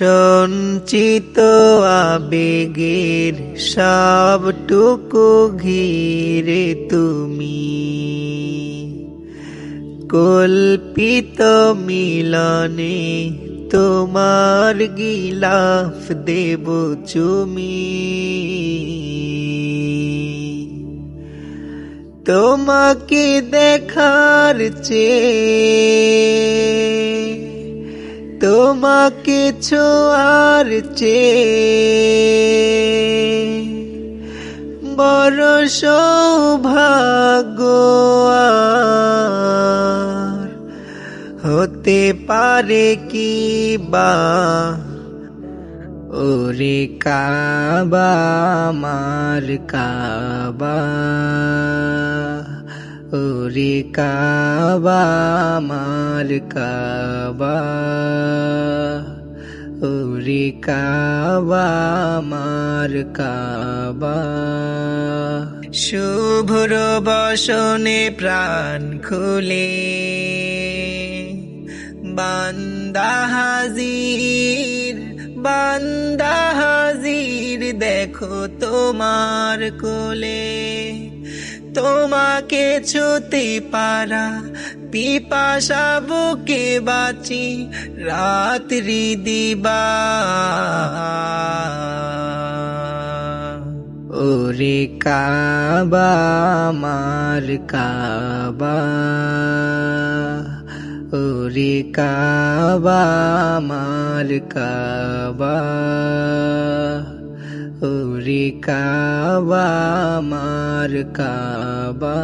সঞ্চিত আবেগের সবটুকু ঘিরে তুমি। কল্পিত মিলনে তোমার গিলাফ দেব চুমি। তোমাকে দেখার চেয়ে তোমাকে ছোঁয়ার চেয়ে বড় সৌভাগ্য হতে পারে কি বা? ওরে কাবা মার কাবা। ওরে কাবা, মার কাবা। ওরে কাবা, মার কাবা। শুভ্র বসনে প্রাণ খুলে, বান্দা হাজির বান্দা হাজির দেখো তোমার কোলে। তোমাকে ছুতে পারা পিপাসা বুকে বাঁচি রাত্রি দিবা। ওরে কাবা, মার কাবা। ওরে কাবা, মার কাবা। बा मार् कबा